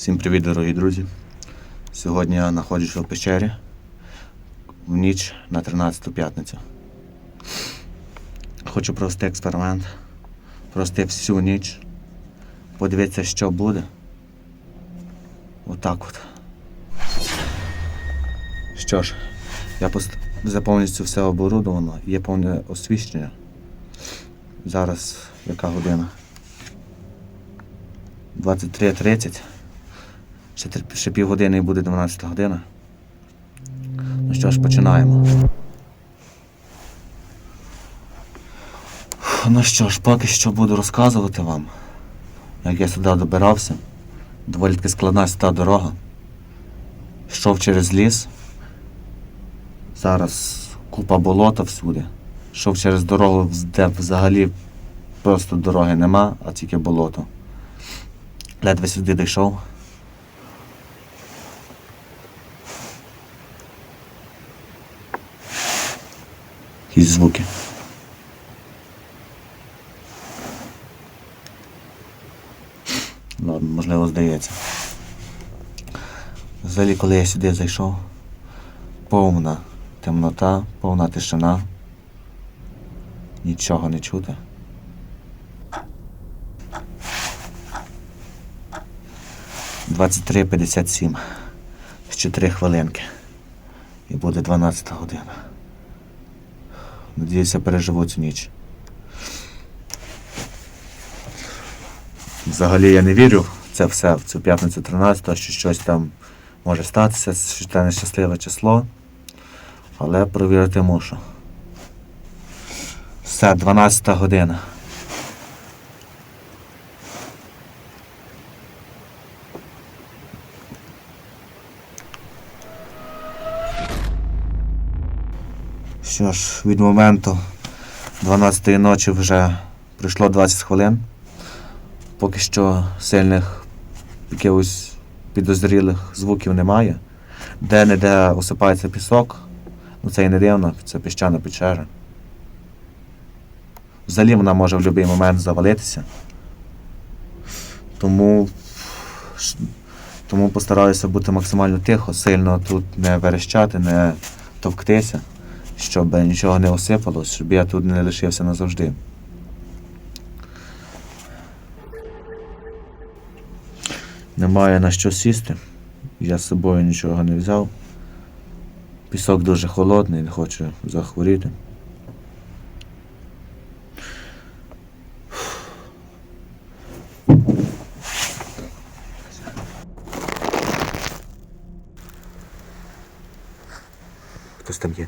Всім привіт, дорогі друзі. Сьогодні я знаходжуся в печері в ніч на 13 п'ятницю. Хочу провести експеримент. Провести всю ніч. Подивитися, що буде. Отак от. Що ж, я пост... повністю все оборудовано, є повне освіщення. Зараз яка година? 23.30. Ще, ще півгодини і буде 12 година. Ну що ж, починаємо. Ну що ж, поки що буду розказувати вам, як я сюди добирався. Доволі таки складна сюди дорога. Йшов через ліс. Зараз купа болота всюди. Йшов через дорогу, де взагалі просто дороги нема, а тільки болото. Ледве сюди дійшов. Якісь звуки. Ладно, можливо, здається. Взагалі, коли я сюди зайшов, повна темнота, повна тишина. Нічого не чути. Двадцять три п'ятдесят сім. Ще три хвилинки. І буде 12 година. Надіюся, переживу цю ніч. Взагалі я не вірю в це все, в цю п'ятницю 13, що щось там може статися, що це нещасливе число. Але провірити мушу. Все, 12 година. Що ж, від моменту 12-ї ночі вже пройшло 20 хвилин. Поки що сильних якихось підозрілих звуків немає. Де-не-де осипається пісок, ну це і не дивно, це піщана печера. Взагалі вона може в будь-який момент завалитися. Тому, тому постараюся бути максимально тихо, сильно тут не верещати, не товктися, щоб нічого не осипалось, щоб я тут не лишився назавжди. Немає на що сісти. Я з собою нічого не взяв. Пісок дуже холодний, не хочу захворіти. Хтось там є.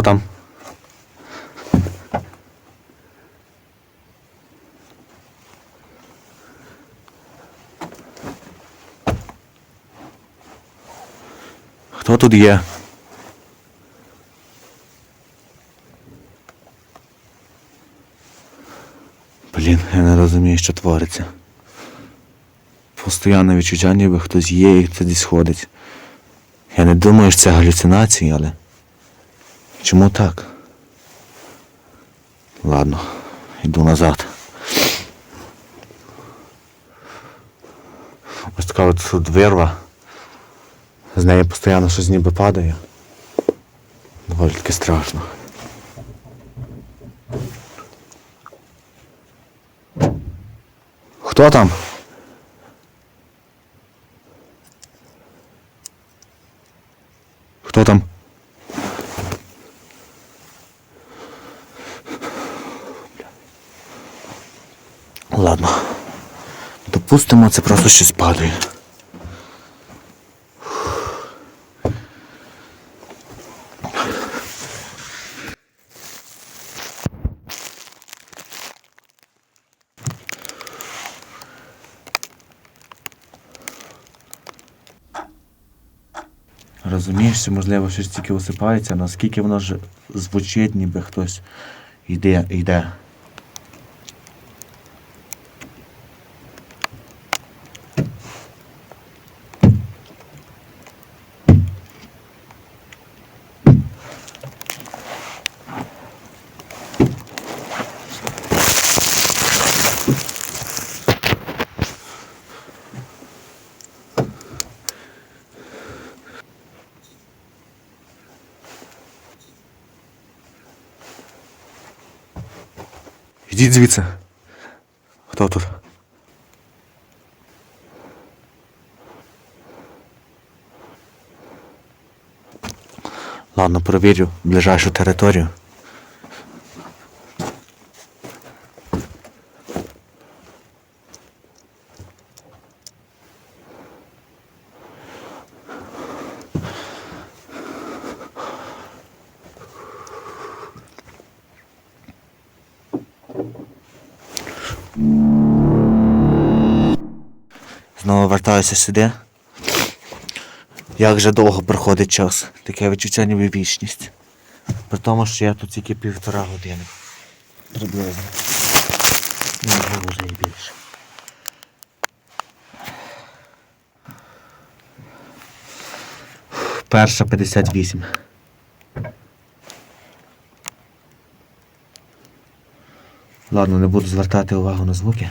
Хто там? Хто тут є? Блін, я не розумію, що твориться. Постоянне відчуття, ніби хтось є і це десь ходить. Я не думаю, що це галюцинації, але. Чому так? Ладно, йду назад. Ось така от вирва. З неї постійно щось ніби падає. Доволі таки страшно. Хто там? Хто там? Ладно. Допустимо, це просто щось падає. Розумієш, що можливо щось тільки осипається, наскільки воно ж звучить, ніби хтось йде, йде. Йдіть звідси. Хто тут? Ладно, провірю ближайшу територію. Знову вертаюся сюди. Як же довго проходить час. Таке відчуття ніби вічність. При тому, що я тут тільки півтора години. Приблизно. Можливо, вже і більше. Перша 58. Ладно, не буду звертати увагу на звуки.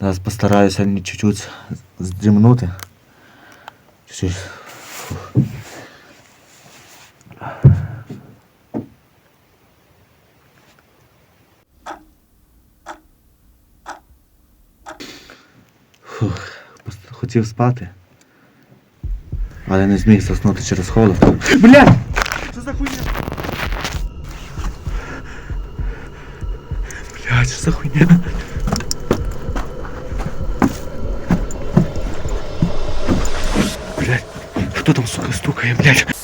Зараз постараюся ні- чуть-чуть здрімнути. Чуть-чуть. Фух. Фух. Хотів спати. Але не зміг заснути через холод. Блядь! Що за хуйня? Блядь, що за хуйня? Стукає, блядь?